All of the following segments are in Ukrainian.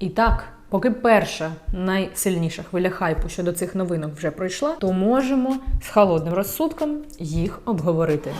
І так, поки перша найсильніша хвиля хайпу щодо цих новинок вже пройшла, то можемо з холодним розсудком їх обговорити.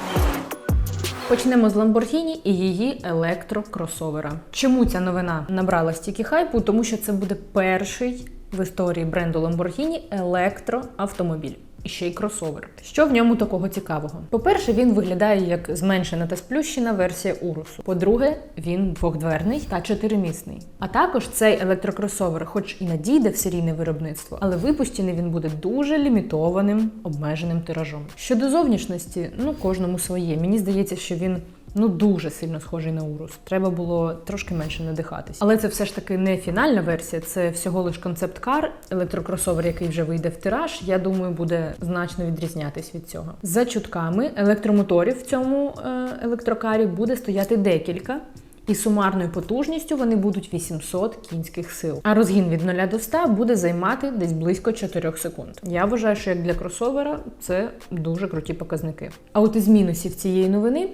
Почнемо з Lamborghini і її електрокросовера. Чому ця новина набрала стільки хайпу? Тому що це буде перший в історії бренду Lamborghini електроавтомобіль. І ще й кросовер. Що в ньому такого цікавого? По-перше, він виглядає як зменшена та сплющена версія Урусу. По-друге, він двохдверний та чотиримісний. А також цей електрокросовер, хоч і надійде в серійне виробництво, але випущений він буде дуже лімітованим обмеженим тиражом. Щодо зовнішності, ну кожному своє. Мені здається, що він ну дуже сильно схожий на Урус. Треба було трошки менше надихатись. Але це все ж таки не фінальна версія, це всього лиш концепт-кар, електрокросовер, який вже вийде в тираж. Я думаю, буде значно відрізнятись від цього. За чутками електромоторів в цьому е, електрокарі буде стояти декілька. І сумарною потужністю вони будуть 800 кінських сил. А розгін від 0 до 100 буде займати десь близько 4 секунд. Я вважаю, що як для кросовера це дуже круті показники. А от із мінусів цієї новини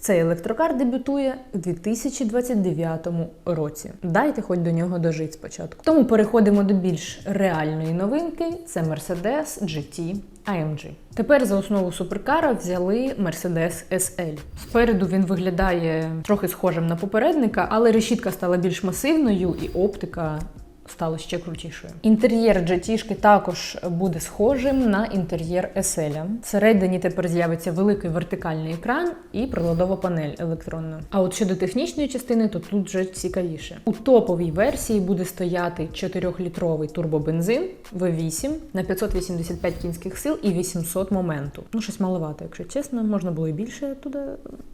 цей електрокар дебютує у 2029 році. Дайте хоч до нього дожити спочатку. Тому переходимо до більш реальної новинки: це Mercedes GT AMG. Тепер за основу суперкара взяли Mercedes SL. Спереду він виглядає трохи схожим на попередника, але решітка стала більш масивною і оптика стало ще крутішою. Інтер'єр GT також буде схожим на інтер'єр SL. Всередині тепер з'явиться великий вертикальний екран і приладова панель електронна. А от щодо технічної частини, то тут вже цікавіше. У топовій версії буде стояти 4-літровий турбобензин V8 на 585 кінських сил і 800 моменту. Ну, щось маловато, якщо чесно, можна було і більше туди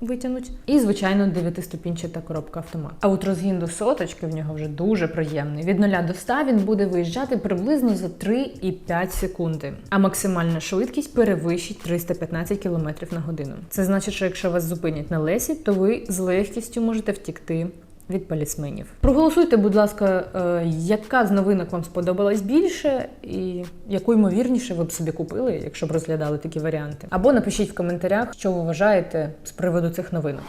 витягнути. І, звичайно, 9-ступінчата коробка автомат. А от розгін до соточки в нього вже дуже приємний. Від 0 до 100 він буде виїжджати приблизно за 3,5 секунди, а максимальна швидкість перевищить 315 км на годину. Це значить, що якщо вас зупинять на лесі, то ви з легкістю можете втікти. Від полісменів. Проголосуйте, будь ласка, е, яка з новинок вам сподобалась більше, і яку ймовірніше ви б собі купили, якщо б розглядали такі варіанти. Або напишіть в коментарях, що ви вважаєте з приводу цих новинок.